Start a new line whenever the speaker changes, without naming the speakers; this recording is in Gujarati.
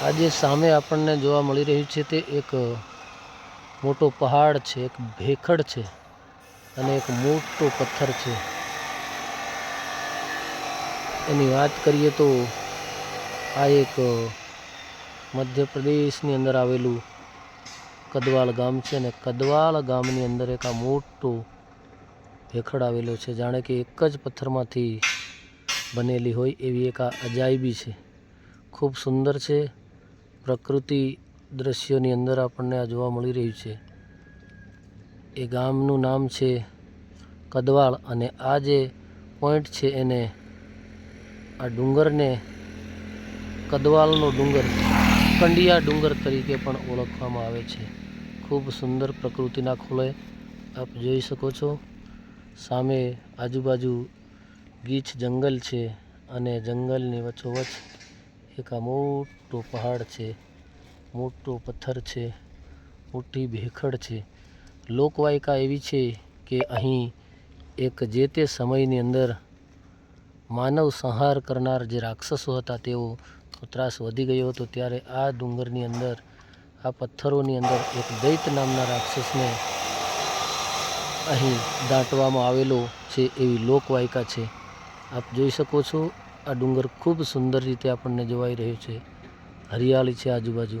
આજે સામે આપણને જોવા મળી રહ્યું છે તે એક મોટો પહાડ છે, એક ભેખડ છે અને એક મોટો પથ્થર છે. એની વાત કરીએ તો આ એક મધ્યપ્રદેશની અંદર આવેલું કદવાલ ગામ છે અને કદવાલ ગામની અંદર એક આ મોટો ભેખડ આવેલો છે. જાણે કે એક જ પથ્થરમાંથી બનેલી હોય એવી એક આ અજાયબી છે. ખૂબ સુંદર છે. પ્રકૃતિ દ્રશ્યોની અંદર આપણને આ જોવા મળી રહ્યું છે. એ ગામનું નામ છે કદવાળ અને આ જે પોઈન્ટ છે એને આ ડુંગરને કદવાલનો ડુંગર કંડિયા ડુંગર તરીકે પણ ઓળખવામાં આવે છે. ખૂબ સુંદર પ્રકૃતિના ખોળે આપ જોઈ શકો છો. સામે આજુબાજુ ગીચ જંગલ છે અને જંગલની વચ્ચોવચ્ચ એક આ મોટો પહાડ છે, મોટો પથ્થર છે, મોટી ભેખડ છે. લોકવાયકા એવી છે કે અહીં એક જે તે સમયની અંદર માનવ સંહાર કરનાર જે રાક્ષસો હતા તેઓ ત્રાસ વધી ગયો હતો, ત્યારે આ ડુંગરની અંદર, આ પથ્થરોની અંદર એક દૈત નામના રાક્ષસને અહીં દાંટવામાં આવેલો છે એવી લોકવાયકા છે. આપ જોઈ શકો છો આ ડુંગર ખૂબ સુંદર રીતે આપણને જોવાઈ રહ્યો છે. હરિયાળી છે આજુબાજુ.